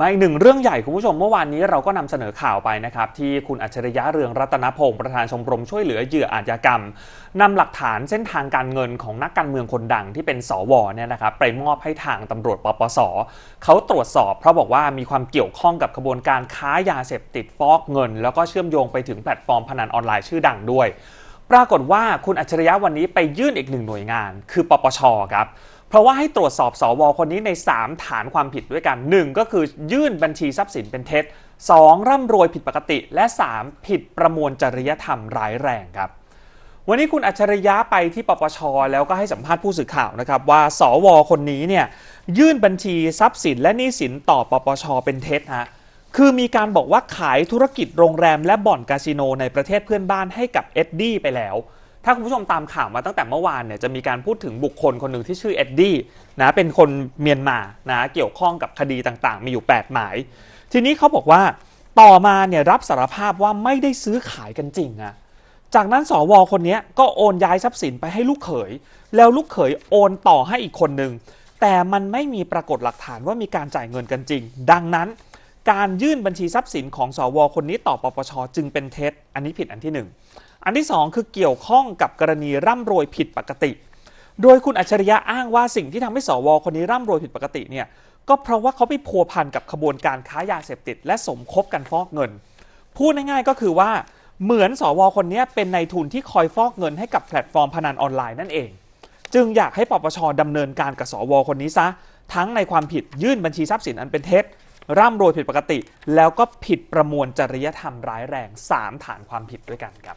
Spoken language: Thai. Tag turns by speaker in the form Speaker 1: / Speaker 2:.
Speaker 1: มาอีกหนึ่งเรื่องใหญ่คุณผู้ชมเมื่อวานนี้เราก็นำเสนอข่าวไปนะครับที่คุณอัจฉริยะเรืองรัตนพงศ์ประธานชมรมช่วยเหลือเหยื่ออาชญากรรมนำหลักฐานเส้นทางการเงินของนักการเมืองคนดังที่เป็นสวเนี่ยนะครับไปมอบให้ทางตำรวจปปสเขาตรวจสอบ เพราะบอกว่ามีความเกี่ยวข้องกับขบวนการค้ายาเสพติดฟอกเงิน แล้วก็เชื่อมโยงไปถึงแพลตฟอร์มพนันออนไลน์ชื่อดังด้วย ปรากฏว่าคุณอัจฉริยะวันนี้ไปยื่นอีกหนึ่งหน่วยงาน คือปปชครับ เพราะว่าให้ตรวจสอบสวคนนี้ใน 3 ฐานความผิดด้วยกัน 1 ก็คือยื่นบัญชีทรัพย์สินเป็นเท็จ 2 ร่ำรวยผิดปกติ และ 3 ผิดประมวลจริยธรรมร้ายแรงครับ วันนี้คุณอัจฉริยะไปที่ปปช แล้วก็ให้สัมภาษณ์ผู้สื่อข่าวนะครับ ว่าสวคนนี้เนี่ยยื่นบัญชีทรัพย์สินและหนี้สินต่อปปช เป็นเท็จฮะคือมีการบอกว่าขายธุรกิจโรงแรมและบ่อนคาสิโนในประเทศเพื่อนบ้านให้กับเอ็ดดี้ไปแล้ว ถ้าคุณผู้ชมตามข่าวมาตั้งแต่เมื่อวานเนี่ยจะมีการพูดถึงบุคคลคนหนึ่งที่ชื่อเอ็ดดี้นะเป็นคนเมียนมานะเกี่ยวข้องกับคดีต่างๆ มีอยู่ 8 หมาย ทีนี้เขาบอกว่าต่อมาเนี่ยรับสารภาพว่าไม่ได้ซื้อขายกันจริงอะจากนั้นสวคนนี้ก็โอนย้ายทรัพย์สินไปให้ลูกเขย แล้วลูกเขยโอนต่อให้อีกคนหนึ่งแต่มันไม่มีปรากฏหลักฐานว่ามีการจ่ายเงินกันจริง ดังนั้นการยื่นบัญชีทรัพย์สินของสวคนนี้ต่อปปชจึงเป็นเท็จ อันนี้ผิดอันที่หนึ่ง อันที่สองคือเกี่ยวข้องกับกรณีร่ำรวยผิดปกติ โดยคุณอัจฉริยะอ้างว่าสิ่งที่ทำให้สวคนนี้ร่ำรวยผิดปกติเนี่ยก็เพราะว่าเขาไปพัวพันกับขบวนการค้ายาเสพติด และสมคบกันฟอกเงิน พูดง่ายๆก็คือว่าเหมือนสวคนนี้เป็นนายทุนที่คอยฟอกเงินให้กับแพลตฟอร์มพนันออนไลน์นั่นเอง จึงอยากให้ปปชดำเนินการกับสวคนนี้ซะ ทั้งในความผิดยื่นบัญชีทรัพย์สินอันเป็นเท็จ ร่ำรวยผิดปกติ แล้วก็ผิดประมวลจริยธรรมร้ายแรง 3 ฐานความผิดด้วยกันครับ